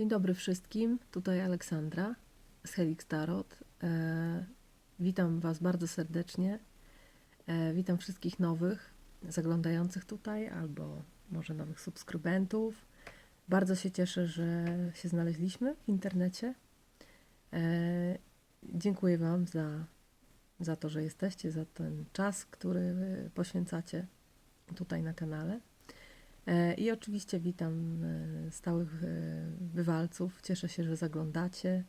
Dzień dobry wszystkim, tutaj Aleksandra z Helix Tarot. E, witam Was bardzo serdecznie. E, witam wszystkich nowych zaglądających tutaj, albo może nowych subskrybentów. Bardzo się cieszę, że się znaleźliśmy w internecie. E, dziękuję Wam za, za to, że jesteście, za ten czas, który poświęcacie tutaj na kanale. E, I oczywiście witam e, stałych e, bywalców. Cieszę się, że zaglądacie.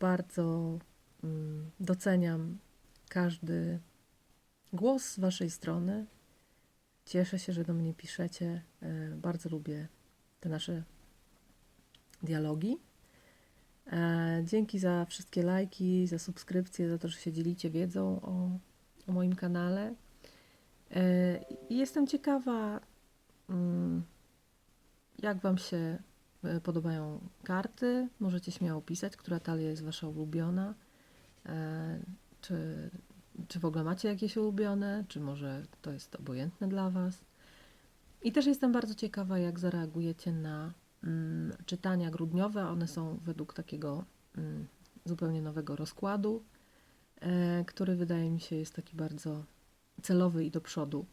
Bardzo mm, doceniam każdy głos z Waszej strony. Cieszę się, że do mnie piszecie. Bardzo lubię te nasze dialogi. Dzięki za wszystkie lajki, za subskrypcje, za to, że się dzielicie wiedzą o, o moim kanale. I jestem ciekawa, Jak Wam się e, podobają karty? Możecie śmiało pisać, która talia jest Wasza ulubiona. E, Czy, czy w ogóle macie jakieś ulubione? Czy może to jest obojętne dla Was? I też jestem bardzo ciekawa, jak zareagujecie na mm, czytania grudniowe. One są według takiego mm, zupełnie nowego rozkładu, e, który wydaje mi się jest taki bardzo celowy i do przodu.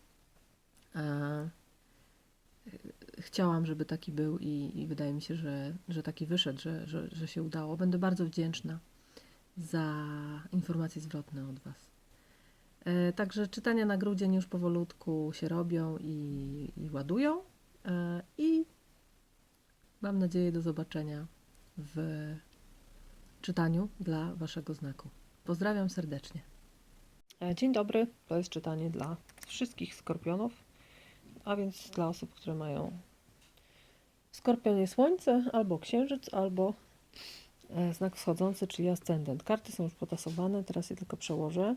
Chciałam, żeby taki był i, i wydaje mi się, że, że taki wyszedł, że, że, że się udało. Będę bardzo wdzięczna za informacje zwrotne od Was. E, także czytania na grudzień już powolutku się robią i, i ładują. E, I mam nadzieję do zobaczenia w czytaniu dla Waszego znaku. Pozdrawiam serdecznie. E, Dzień dobry, to jest czytanie dla wszystkich skorpionów a więc dla osób, które mają skorpionie słońce, albo księżyc, albo e, znak wschodzący, czyli ascendent. Karty są już potasowane, teraz je tylko przełożę.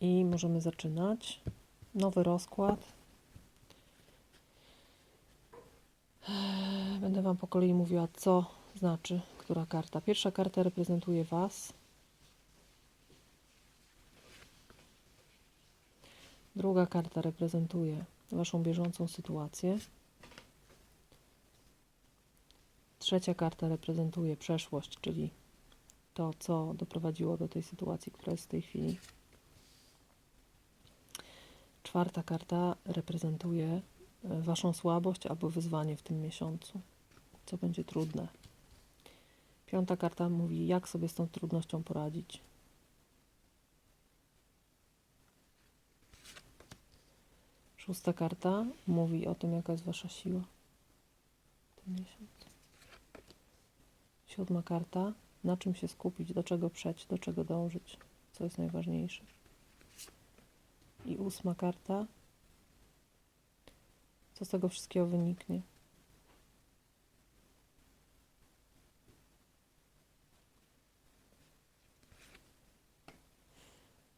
I możemy zaczynać. Nowy rozkład. Będę Wam po kolei mówiła, co znaczy która karta. Pierwsza karta reprezentuje Was. Druga karta reprezentuje Waszą bieżącą sytuację. Trzecia karta reprezentuje przeszłość, czyli to, co doprowadziło do tej sytuacji, która jest w tej chwili. Czwarta karta reprezentuje e, Waszą słabość albo wyzwanie w tym miesiącu, co będzie trudne. Piąta karta mówi, jak sobie z tą trudnością poradzić. Szósta karta mówi o tym, jaka jest wasza siła. Siódma karta, na czym się skupić, do czego przejść, do czego dążyć, co jest najważniejsze. I ósma karta, co z tego wszystkiego wyniknie.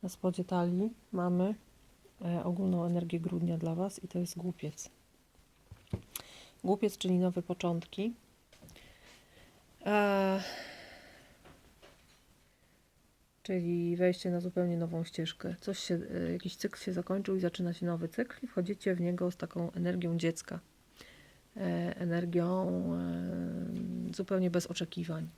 Na spodzie talii mamy ogólną energię grudnia dla Was i to jest głupiec. Głupiec, czyli nowe początki. E, czyli wejście na zupełnie nową ścieżkę. Coś się, e, jakiś cykl się zakończył i zaczyna się nowy cykl i wchodzicie w niego z taką energią dziecka. E, energią e, zupełnie bez oczekiwań.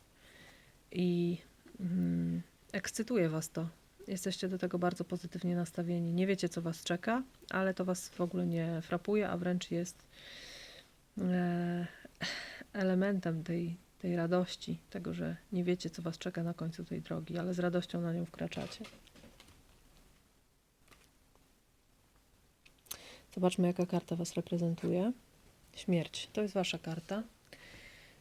I mm, ekscytuje Was to. Jesteście do tego bardzo pozytywnie nastawieni. Nie wiecie, co Was czeka, ale to Was w ogóle nie frapuje, a wręcz jest e, elementem tej, tej radości, tego, że nie wiecie, co Was czeka na końcu tej drogi, ale z radością na nią wkraczacie. Zobaczmy, jaka karta Was reprezentuje. Śmierć. To jest Wasza karta.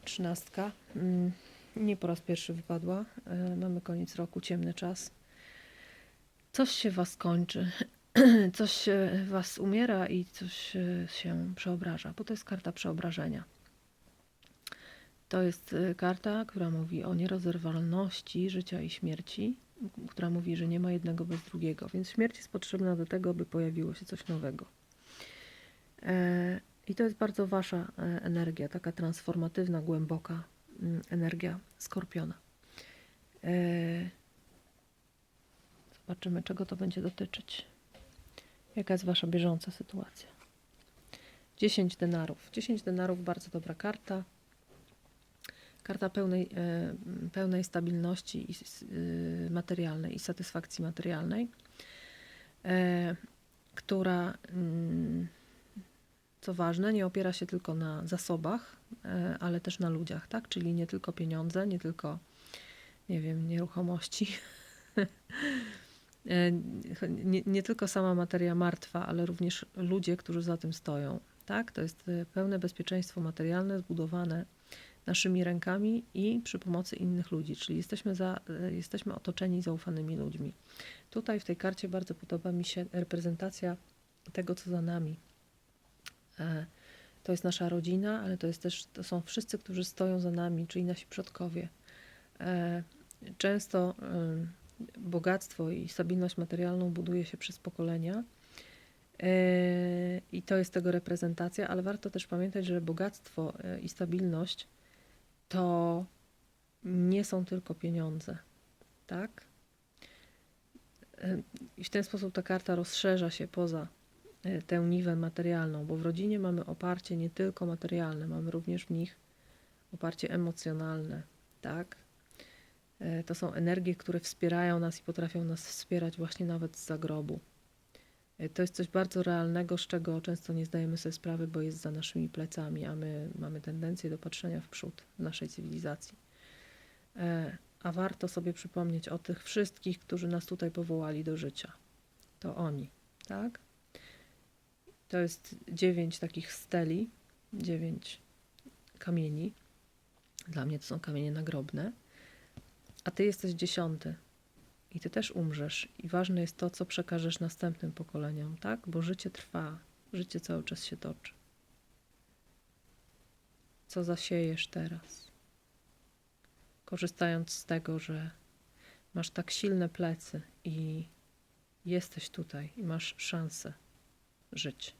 Trzynastka. Mm, Nie po raz pierwszy wypadła. E, Mamy koniec roku, ciemny czas. Coś się Was kończy. Coś Was umiera i coś e, się przeobraża, bo to jest karta przeobrażenia. To jest e, karta, która mówi o nierozerwalności życia i śmierci, która mówi, że nie ma jednego bez drugiego, więc śmierć jest potrzebna do tego, by pojawiło się coś nowego. E, I to jest bardzo Wasza energia, taka transformatywna, głęboka mm, energia skorpiona. E, Zobaczymy, czego to będzie dotyczyć. Jaka jest Wasza bieżąca sytuacja. 10 denarów. 10 denarów, bardzo dobra karta. Karta pełnej, e, pełnej stabilności y, materialnej i satysfakcji materialnej, e, która, mm, co ważne, nie opiera się tylko na zasobach, e, ale też na ludziach, tak? Czyli nie tylko pieniądze, nie tylko, nie wiem, nieruchomości. E, nie, nie tylko sama materia martwa, ale również ludzie, którzy za tym stoją. Tak? To jest e, pełne bezpieczeństwo materialne zbudowane naszymi rękami i przy pomocy innych ludzi, czyli jesteśmy, za, e, jesteśmy otoczeni zaufanymi ludźmi. Tutaj w tej karcie bardzo podoba mi się reprezentacja tego, co za nami. To jest nasza rodzina, ale to jest też, to są wszyscy, którzy stoją za nami, czyli nasi przodkowie. Często bogactwo i stabilność materialną buduje się przez pokolenia. E, I to jest tego reprezentacja, ale warto też pamiętać, że bogactwo e, i stabilność to nie są tylko pieniądze, tak? E, I w ten sposób ta karta rozszerza się poza tę niwę materialną, bo w rodzinie mamy oparcie nie tylko materialne, mamy również w nich oparcie emocjonalne, tak? E, To są energie, które wspierają nas i potrafią nas wspierać właśnie nawet z zagrobu. E, To jest coś bardzo realnego, z czego często nie zdajemy sobie sprawy, bo jest za naszymi plecami, a my mamy tendencję do patrzenia w przód w naszej cywilizacji. E, A warto sobie przypomnieć o tych wszystkich, którzy nas tutaj powołali do życia. To oni, tak? To jest dziewięć takich steli, dziewięć kamieni. Dla mnie to są kamienie nagrobne. A ty jesteś dziesiąty. I ty też umrzesz. I ważne jest to, co przekażesz następnym pokoleniom, tak? Bo życie trwa. Życie cały czas się toczy. Co zasiejesz teraz? Korzystając z tego, że masz tak silne plecy i jesteś tutaj i masz szansę żyć.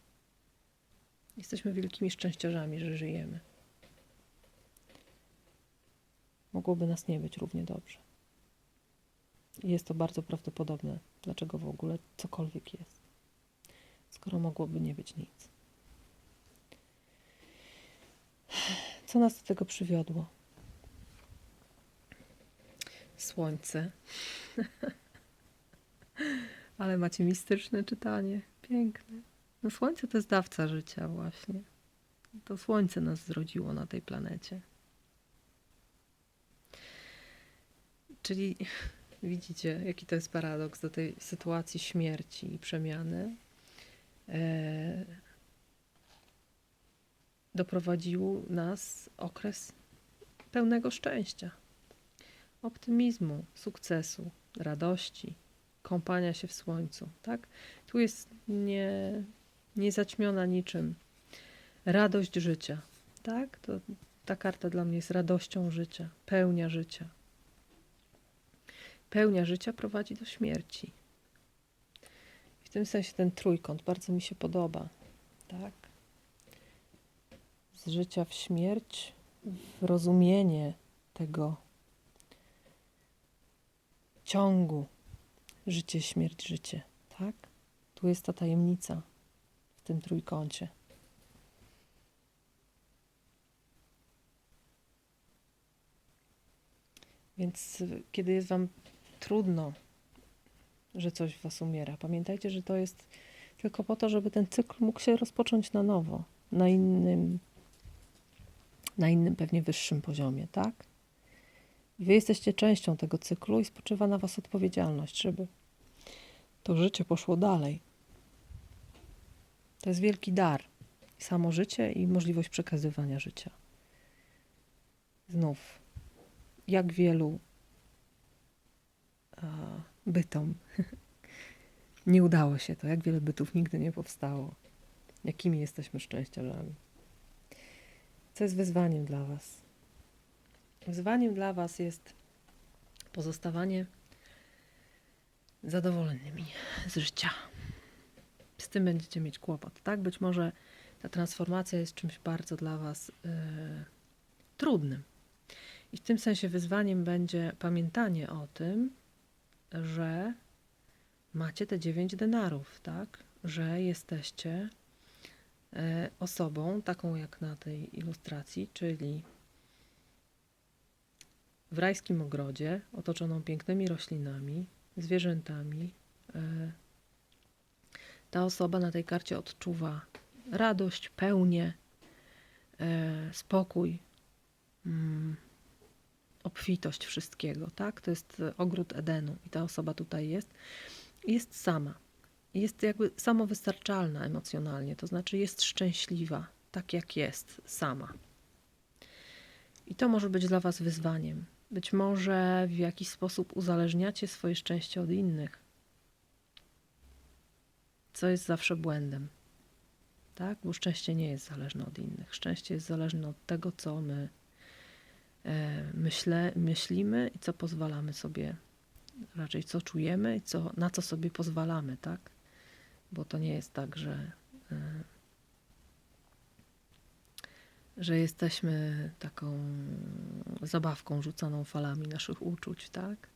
Jesteśmy wielkimi szczęściarzami, że żyjemy. Mogłoby nas nie być równie dobrze. I Jest to bardzo prawdopodobne, dlaczego w ogóle cokolwiek jest, skoro mogłoby nie być nic. Co nas do tego przywiodło? Słońce. Ale macie mistyczne czytanie. Piękne. No słońce to jest dawca życia właśnie. To słońce nas zrodziło na tej planecie. Czyli widzicie, jaki to jest paradoks do tej sytuacji śmierci i przemiany. E, doprowadził nas okres pełnego szczęścia, optymizmu, sukcesu, radości, kąpania się w słońcu. Tak? Tu jest nie, niezaćmiona niczym radość życia. Tak? To, ta karta dla mnie jest radością życia, pełnia życia pełnia życia prowadzi do śmierci. W tym sensie ten trójkąt bardzo mi się podoba. Tak? Z życia w śmierć, w rozumienie tego ciągu życie, śmierć, życie. Tak? Tu jest ta tajemnica w tym trójkącie. Więc kiedy jest Wam trudno, że coś w Was umiera, pamiętajcie, że to jest tylko po to, żeby ten cykl mógł się rozpocząć na nowo, na innym, na innym pewnie wyższym poziomie, tak? Wy jesteście częścią tego cyklu i spoczywa na Was odpowiedzialność, żeby to życie poszło dalej. To jest wielki dar. Samo życie i możliwość przekazywania życia. Znów, jak wielu bytom nie udało się to, jak wiele bytów nigdy nie powstało. Jakimi jesteśmy szczęściarzami. Co jest wyzwaniem dla Was? Wyzwaniem dla Was jest pozostawanie zadowolonymi z życia. Z tym będziecie mieć kłopot, tak? Być może ta transformacja jest czymś bardzo dla Was yy, trudnym. I w tym sensie wyzwaniem będzie pamiętanie o tym, że macie te dziewięć denarów, tak? Że jesteście e, osobą, taką jak na tej ilustracji, czyli w rajskim ogrodzie, otoczoną pięknymi roślinami, zwierzętami. e, Ta osoba na tej karcie odczuwa radość, pełnię, e, spokój, mm, obfitość wszystkiego, tak? To jest e, ogród Edenu i ta osoba tutaj jest. Jest sama. Jest jakby samowystarczalna emocjonalnie, to znaczy jest szczęśliwa, tak jak jest, sama. I to może być dla Was wyzwaniem. Być może w jakiś sposób uzależniacie swoje szczęście od innych, co jest zawsze błędem. Tak? Bo szczęście nie jest zależne od innych. Szczęście jest zależne od tego, co my myślę, myślimy i co pozwalamy sobie, raczej co czujemy i co, na co sobie pozwalamy, tak? Bo to nie jest tak, że, e, że jesteśmy taką zabawką rzucaną falami naszych uczuć, tak?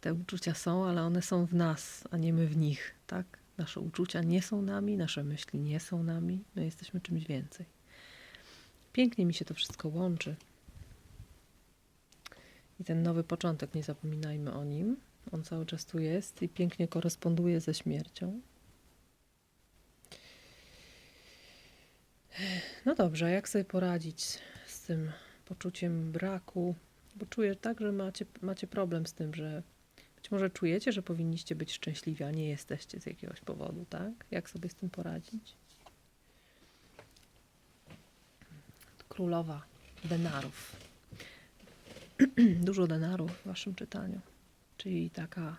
Te uczucia są, ale one są w nas, a nie my w nich, tak? Nasze uczucia nie są nami, nasze myśli nie są nami, my jesteśmy czymś więcej. Pięknie mi się to wszystko łączy. I ten nowy początek, nie zapominajmy o nim. On cały czas tu jest i pięknie koresponduje ze śmiercią. No dobrze, jak sobie poradzić z tym poczuciem braku? Bo czuję tak, że macie, macie problem z tym, że być może czujecie, że powinniście być szczęśliwi, a nie jesteście z jakiegoś powodu, tak? Jak sobie z tym poradzić? Królowa denarów. Dużo denarów w waszym czytaniu. Czyli taka,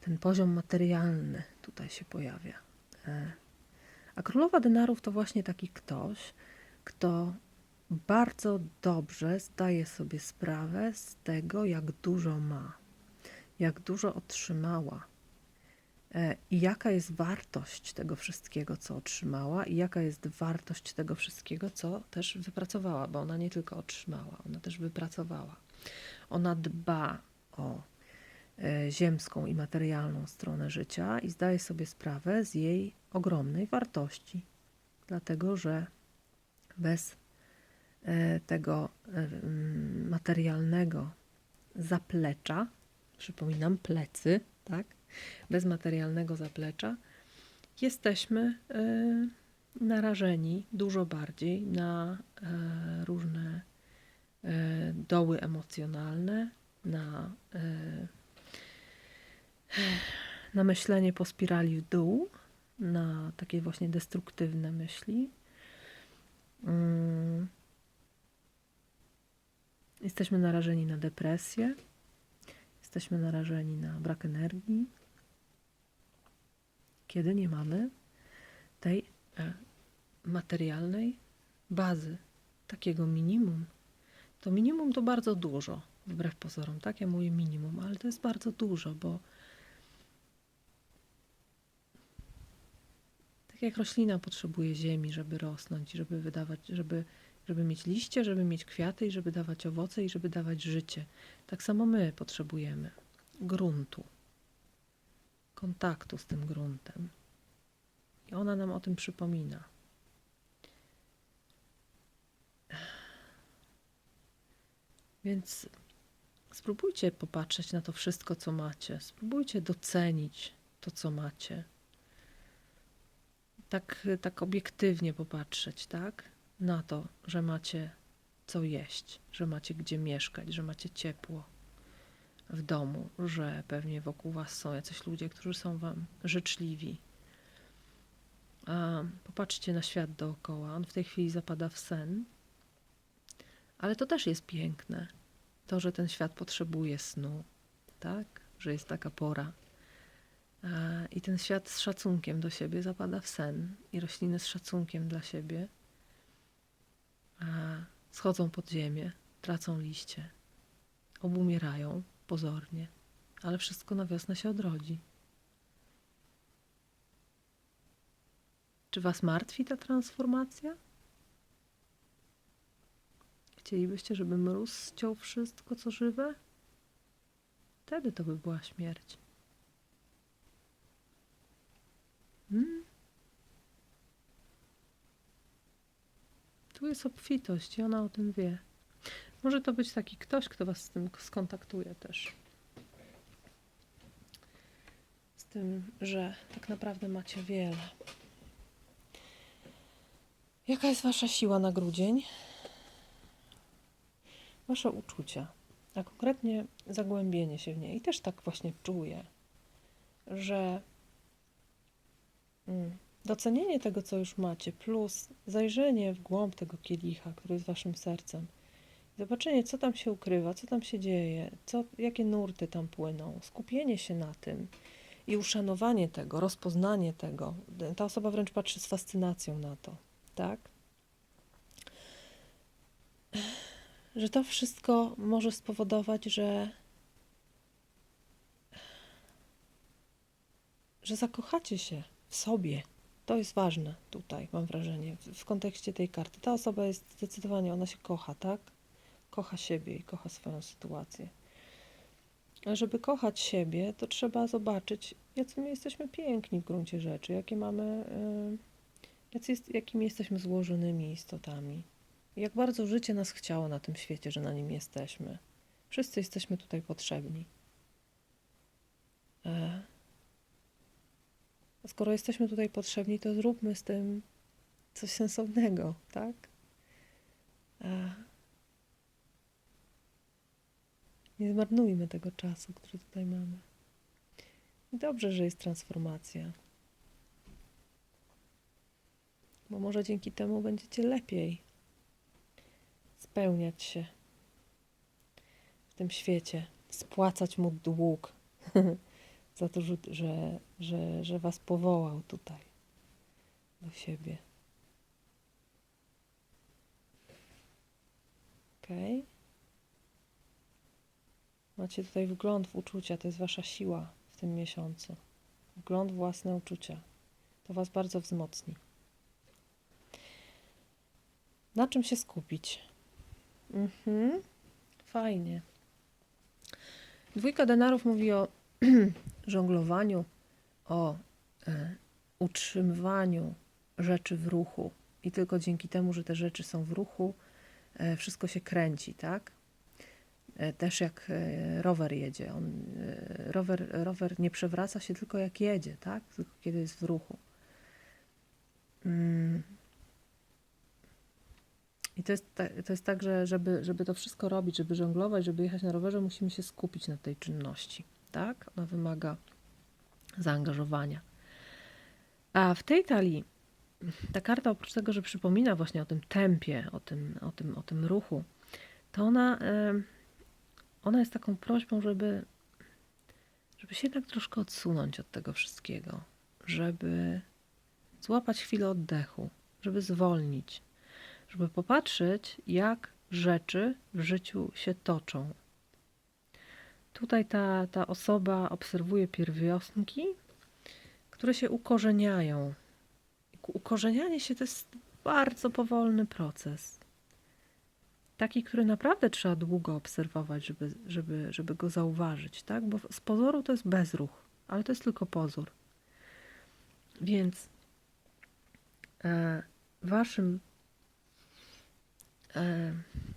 ten poziom materialny tutaj się pojawia. E, A królowa denarów to właśnie taki ktoś, kto bardzo dobrze zdaje sobie sprawę z tego, jak dużo ma, jak dużo otrzymała e, i jaka jest wartość tego wszystkiego, co otrzymała, i jaka jest wartość tego wszystkiego, co też wypracowała, bo ona nie tylko otrzymała, ona też wypracowała. Ona dba o e, ziemską i materialną stronę życia i zdaje sobie sprawę z jej ogromnej wartości, dlatego że bez e, tego e, mm, materialnego zaplecza, przypominam, plecy, tak? Bez materialnego zaplecza jesteśmy narażeni dużo bardziej na różne doły emocjonalne, na, e, na myślenie po spirali w dół, na takie właśnie destruktywne myśli. Mm. Jesteśmy narażeni na depresję, jesteśmy narażeni na brak energii, kiedy nie mamy tej e, materialnej bazy, takiego minimum. To minimum to bardzo dużo, wbrew pozorom, tak? Ja mówię minimum, ale to jest bardzo dużo, bo tak jak roślina potrzebuje ziemi, żeby rosnąć, żeby wydawać, żeby, żeby mieć liście, żeby mieć kwiaty i żeby dawać owoce i żeby dawać życie. Tak samo my potrzebujemy gruntu, kontaktu z tym gruntem. I ona nam o tym przypomina. Więc spróbujcie popatrzeć na to wszystko, co macie. Spróbujcie docenić to, co macie. Tak, tak obiektywnie popatrzeć, tak? Na to, że macie co jeść, że macie gdzie mieszkać, że macie ciepło w domu, że pewnie wokół was są jacyś ludzie, którzy są wam życzliwi. A popatrzcie na świat dookoła. On w tej chwili zapada w sen. Ale to też jest piękne. To, że ten świat potrzebuje snu, tak? Że jest taka pora. I ten świat z szacunkiem do siebie zapada w sen, i rośliny z szacunkiem dla siebie schodzą pod ziemię, tracą liście, obumierają pozornie, ale wszystko na wiosnę się odrodzi. Czy Was martwi ta transformacja? Chcielibyście, żeby mróz ściął wszystko, co żywe? Wtedy to by była śmierć. Hmm? Tu jest obfitość i ona o tym wie. Może to być taki ktoś, kto was z tym skontaktuje też. Z tym, że tak naprawdę macie wiele. Jaka jest wasza siła na grudzień? Wasze uczucia, a konkretnie zagłębienie się w nie. I też tak właśnie czuję, że mm, docenienie tego, co już macie, plus zajrzenie w głąb tego kielicha, który jest waszym sercem, zobaczenie, co tam się ukrywa, co tam się dzieje, co, jakie nurty tam płyną, skupienie się na tym i uszanowanie tego, rozpoznanie tego. Ta osoba wręcz patrzy z fascynacją na to, tak? Że to wszystko może spowodować, że że zakochacie się w sobie. To jest ważne tutaj, mam wrażenie, w, kontekście tej karty. Ta osoba jest zdecydowanie, ona się kocha, tak? Kocha siebie i kocha swoją sytuację. A żeby kochać siebie, to trzeba zobaczyć, jacy my jesteśmy piękni w gruncie rzeczy, jakie mamy, yy, jacy jest, jakimi jesteśmy złożonymi istotami. Jak bardzo życie nas chciało na tym świecie, że na nim jesteśmy. Wszyscy jesteśmy tutaj potrzebni. E, a skoro jesteśmy tutaj potrzebni, to zróbmy z tym coś sensownego, tak? E, nie zmarnujmy tego czasu, który tutaj mamy. I dobrze, że jest transformacja. Bo może dzięki temu będziecie lepiej spełniać się w tym świecie, spłacać mu dług za to, że, że, że, was powołał tutaj do siebie. Okay. Macie tutaj wgląd w uczucia, to jest wasza siła w tym miesiącu. Wgląd w własne uczucia. To was bardzo wzmocni. Na czym się skupić? Mhm. Fajnie. Dwójka denarów mówi o żonglowaniu, o e, utrzymywaniu rzeczy w ruchu. I tylko dzięki temu, że te rzeczy są w ruchu, e, wszystko się kręci, tak? E, też jak e, rower jedzie. On, e, rower, rower nie przewraca się tylko jak jedzie, tak? Tylko kiedy jest w ruchu. Mm. I to jest, ta, to jest tak, że żeby, żeby to wszystko robić, żeby żonglować, żeby jechać na rowerze, musimy się skupić na tej czynności. Tak? Ona wymaga zaangażowania. A w tej talii ta karta oprócz tego, że przypomina właśnie o tym tempie, o tym, o tym, o tym ruchu, to ona, ona jest taką prośbą, żeby, żeby się jednak troszkę odsunąć od tego wszystkiego, żeby złapać chwilę oddechu, żeby zwolnić, żeby popatrzeć, jak rzeczy w życiu się toczą. Tutaj ta, ta osoba obserwuje pierwiosnki, które się ukorzeniają. Ukorzenianie się to jest bardzo powolny proces. Taki, który naprawdę trzeba długo obserwować, żeby, żeby, żeby go zauważyć, tak? Bo z pozoru to jest bezruch, ale to jest tylko pozór. Więc e, waszym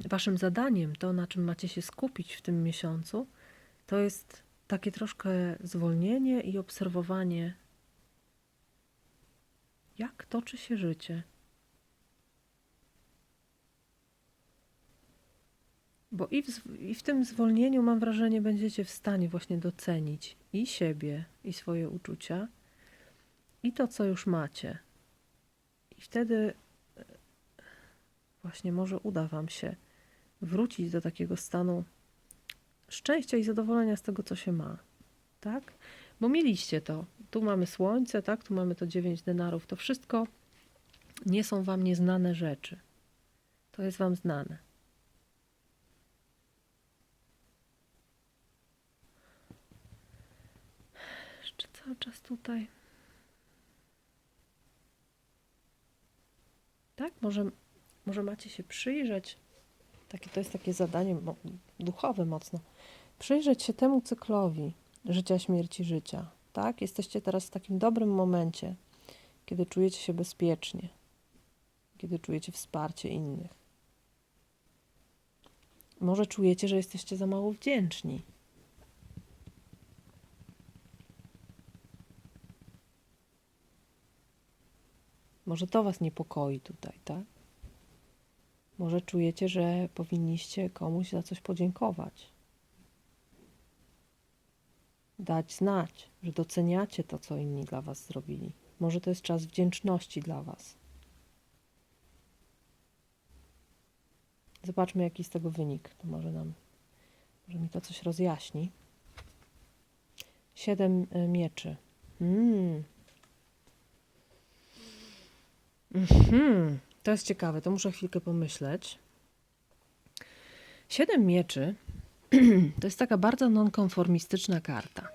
waszym zadaniem, to na czym macie się skupić w tym miesiącu, to jest takie troszkę zwolnienie i obserwowanie, jak toczy się życie. Bo i w, i w tym zwolnieniu, mam wrażenie, będziecie w stanie właśnie docenić i siebie, i swoje uczucia, i to, co już macie. I wtedy właśnie może uda Wam się wrócić do takiego stanu szczęścia i zadowolenia z tego, co się ma. Tak? Bo mieliście to. Tu mamy słońce, tak? Tu mamy to dziewięć denarów. To wszystko nie są Wam nieznane rzeczy. To jest Wam znane. Jeszcze cały czas tutaj. Tak? Może może macie się przyjrzeć, takie, to jest takie zadanie duchowe mocno, przyjrzeć się temu cyklowi życia, śmierci, życia. Tak? Jesteście teraz w takim dobrym momencie, kiedy czujecie się bezpiecznie. kiedy czujecie wsparcie innych. Może czujecie, że jesteście za mało wdzięczni. Może to Was niepokoi tutaj, tak? Może czujecie, że powinniście komuś za coś podziękować. Dać znać, że doceniacie to, co inni dla Was zrobili. Może to jest czas wdzięczności dla Was. Zobaczmy, jaki z tego wynik. To może nam, może mi to coś rozjaśni. Siedem e, mieczy. Mm. Mhm. To jest ciekawe, to muszę chwilkę pomyśleć. Siedem mieczy to jest taka bardzo nonkonformistyczna karta.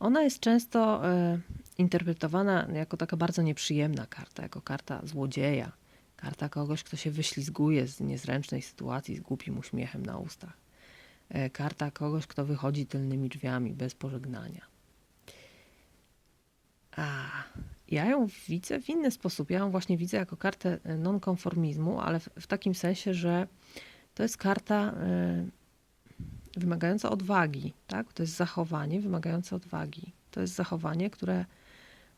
Ona jest często e, interpretowana jako taka bardzo nieprzyjemna karta, jako karta złodzieja, karta kogoś, kto się wyślizguje z niezręcznej sytuacji z głupim uśmiechem na ustach, e, karta kogoś, kto wychodzi tylnymi drzwiami bez pożegnania. A ja ją widzę w inny sposób. Ja ją właśnie widzę jako kartę e, nonkonformizmu, ale w, w takim sensie, że to jest karta y, wymagająca odwagi, tak? To jest zachowanie wymagające odwagi. To jest zachowanie, które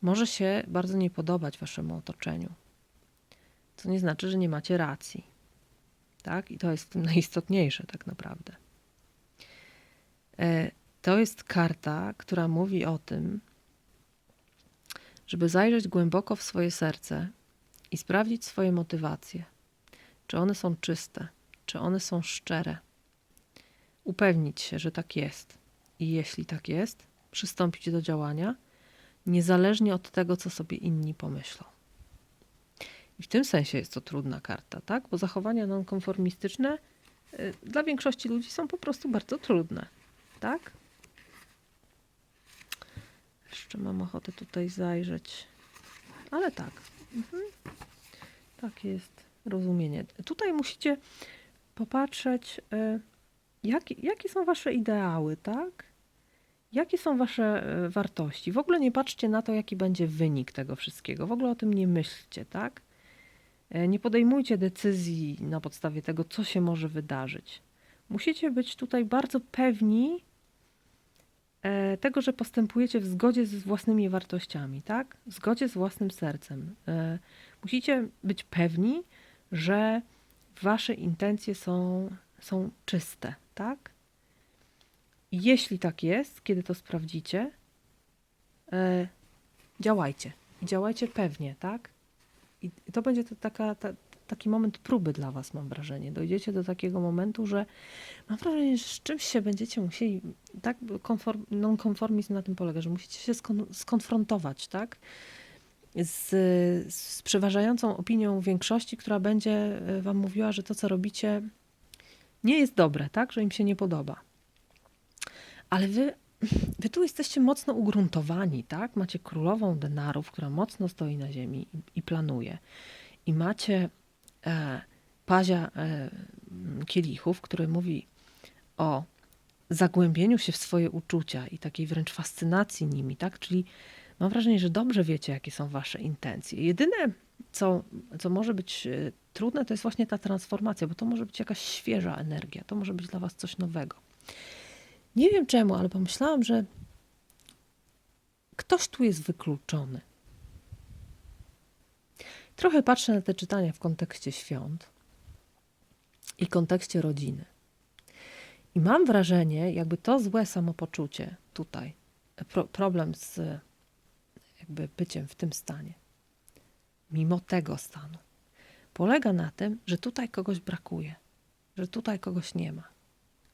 może się bardzo nie podobać waszemu otoczeniu. Co nie znaczy, że nie macie racji. Tak? I to jest tym najistotniejsze tak naprawdę. E, to jest karta, która mówi o tym, żeby zajrzeć głęboko w swoje serce i sprawdzić swoje motywacje. Czy one są czyste, czy one są szczere. Upewnić się, że tak jest. I jeśli tak jest, przystąpić do działania, niezależnie od tego, co sobie inni pomyślą. I w tym sensie jest to trudna karta, tak? Bo zachowania nonkonformistyczne y, dla większości ludzi są po prostu bardzo trudne, tak? Jeszcze mam ochotę tutaj zajrzeć. Ale tak. Mhm. Takie jest rozumienie. Tutaj musicie popatrzeć, y, jak, jakie są wasze ideały, tak? Jakie są wasze y, wartości? W ogóle nie patrzcie na to, jaki będzie wynik tego wszystkiego. W ogóle o tym nie myślcie, tak? E, nie podejmujcie decyzji na podstawie tego, co się może wydarzyć. Musicie być tutaj bardzo pewni tego, że postępujecie w zgodzie z własnymi wartościami, tak? W zgodzie z własnym sercem. E, musicie być pewni, że wasze intencje są, są czyste, tak? Jeśli tak jest, kiedy to sprawdzicie, działajcie. I działajcie pewnie, tak? I to będzie to taka, ta, taki moment próby dla Was, mam wrażenie. Dojdziecie do takiego momentu, że mam wrażenie, że z czymś się będziecie musieli, tak, konform, non-konformizm na tym polega, że musicie się skon, skonfrontować, tak, z, z przeważającą opinią większości, która będzie e, Wam mówiła, że to, co robicie, nie jest dobre, tak, że im się nie podoba. Ale Wy Wy tu jesteście mocno ugruntowani, tak? Macie królową denarów, która mocno stoi na ziemi i, i planuje. I macie pazia e, kielichów, który mówi o zagłębieniu się w swoje uczucia i takiej wręcz fascynacji nimi, tak? Czyli mam wrażenie, że dobrze wiecie, jakie są wasze intencje. Jedyne, co, co może być e, trudne, to jest właśnie ta transformacja, bo to może być jakaś świeża energia, to może być dla was coś nowego. Nie wiem czemu, ale pomyślałam, że ktoś tu jest wykluczony. Trochę patrzę na te czytania w kontekście świąt i kontekście rodziny. I mam wrażenie, jakby to złe samopoczucie tutaj, pro, problem z jakby byciem w tym stanie, mimo tego stanu, polega na tym, że tutaj kogoś brakuje, że tutaj kogoś nie ma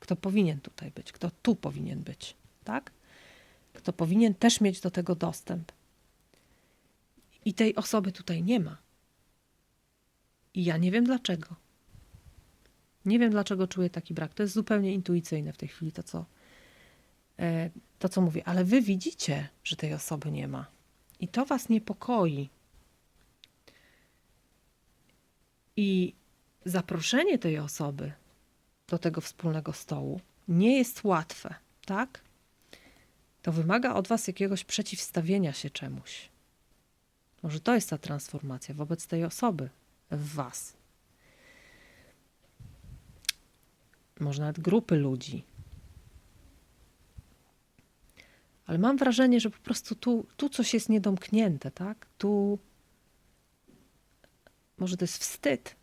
kto powinien tutaj być, kto tu powinien być, tak? Kto powinien też mieć do tego dostęp. I tej osoby tutaj nie ma. I ja nie wiem dlaczego. Nie wiem, dlaczego czuję taki brak. To jest zupełnie intuicyjne w tej chwili, to co, e, to, co mówię. Ale wy widzicie, że tej osoby nie ma. I to was niepokoi. I zaproszenie tej osoby do tego wspólnego stołu nie jest łatwe, tak? To wymaga od Was jakiegoś przeciwstawienia się czemuś. Może to jest ta transformacja wobec tej osoby, w Was. Może nawet grupy ludzi. Ale mam wrażenie, że po prostu tu, tu coś jest niedomknięte, tak? Tu może to jest wstyd.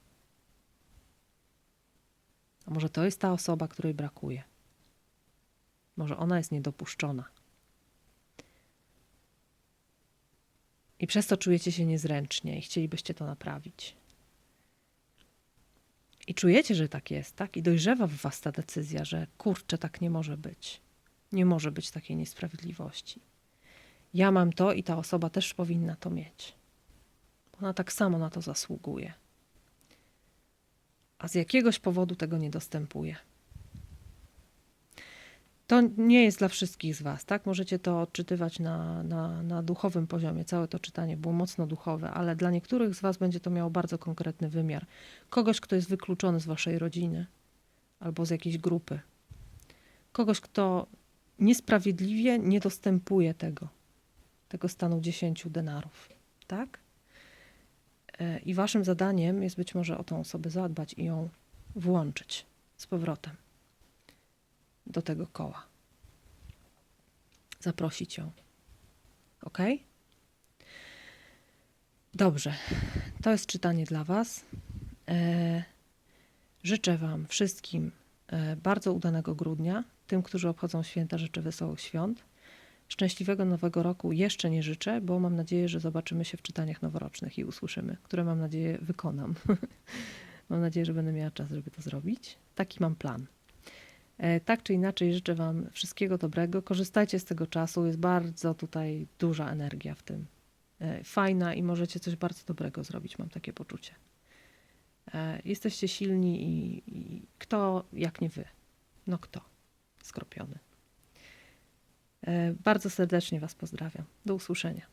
A może to jest ta osoba, której brakuje. Może ona jest niedopuszczona. I przez to czujecie się niezręcznie i chcielibyście to naprawić. I czujecie, że tak jest, tak? I dojrzewa w was ta decyzja, że kurczę, tak nie może być. Nie może być takiej niesprawiedliwości. Ja mam to i ta osoba też powinna to mieć. Ona tak samo na to zasługuje. A z jakiegoś powodu tego nie dostępuje. To nie jest dla wszystkich z Was, tak? Możecie to odczytywać na, na, na duchowym poziomie. Całe to czytanie było mocno duchowe, ale dla niektórych z Was będzie to miało bardzo konkretny wymiar. Kogoś, kto jest wykluczony z Waszej rodziny albo z jakiejś grupy. Kogoś, kto niesprawiedliwie nie dostępuje tego, tego stanu 10 denarów, tak? E, I Waszym zadaniem jest być może o tą osobę zadbać i ją włączyć z powrotem do tego koła. Zaprosić ją. Ok? Dobrze. To jest czytanie dla Was. E, życzę Wam wszystkim e, bardzo udanego grudnia. Tym, którzy obchodzą święta, życzę wesołych świąt. Szczęśliwego nowego roku jeszcze nie życzę, bo mam nadzieję, że zobaczymy się w czytaniach noworocznych i usłyszymy, które mam nadzieję wykonam. mam nadzieję, że będę miała czas, żeby to zrobić. Taki mam plan. E, Tak czy inaczej, życzę Wam wszystkiego dobrego. Korzystajcie z tego czasu. Jest bardzo tutaj duża energia w tym. E, Fajna i możecie coś bardzo dobrego zrobić, mam takie poczucie. E, Jesteście silni i, i kto jak nie Wy? No kto? Skropiony. Bardzo serdecznie Was pozdrawiam. Do usłyszenia.